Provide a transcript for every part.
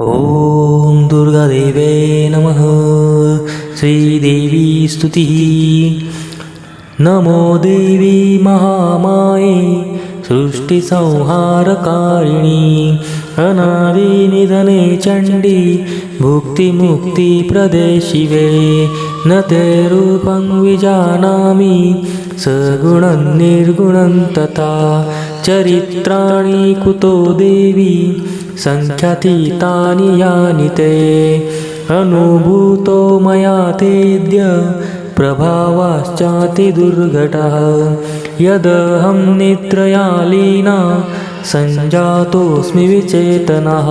ॐ दुर्गादेवे नमः। श्रीदेवी स्तुतिः। नमो देवी महामाये सृष्टिसंहारकारिणी अनादिनिधने चण्डी भुक्तिमुक्तिप्रदे शिवे न ते रूपं विजानामि सगुणं निर्गुणं तथा चरित्राणि कुतो देवी सङ्ख्यातीतानि यानि ते अनुभूतो मया तेद्य प्रभावाश्चातिदुर्घटः यदहं निद्रया लीना सञ्जातोऽस्मि विचेतनः।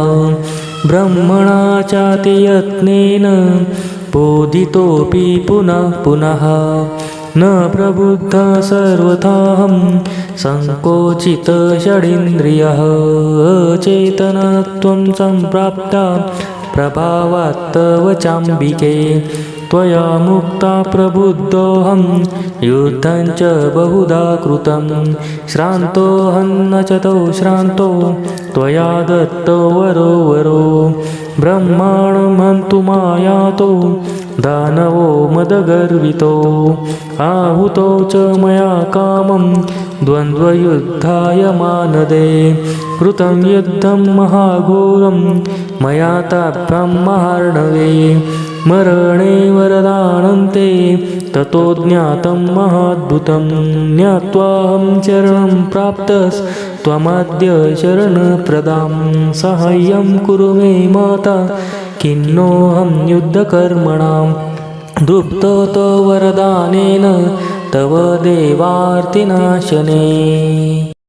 ब्रह्मणा चातियत्नेन बोधितोऽपि पुनः पुनः। न प्रबुद्ध सर्वथाहं सङ्कोचितषडिन्द्रियः चेतनत्वं सम्प्राप्ता प्रभावात्तव चाम्बिके। त्वया मुक्ता प्रबुद्धोऽहं युद्धं च बहुधा कृतं। श्रान्तोऽहं न च तौ श्रान्तो त्वया दत्तो वरो वरो। ब्रह्मा हन्तु मायातो दानवो मदगर्वितो आहुतो च मया कामं द्वन्द्वयुद्धाय मानदे कृतं युद्धं महाघोरं मया ताभ्यां महार्णवे मरणे वरदानन्ते ततो ज्ञातं महाद्भुतं ज्ञात्वाहं चरणं प्राप्तस्त्वमद्य शरणप्रदां साहाय्यं कुरु मे माता किन्नोऽहं युद्धकर्मणां दुप्तो तो वरदानेन तव देवार्तिनाशने।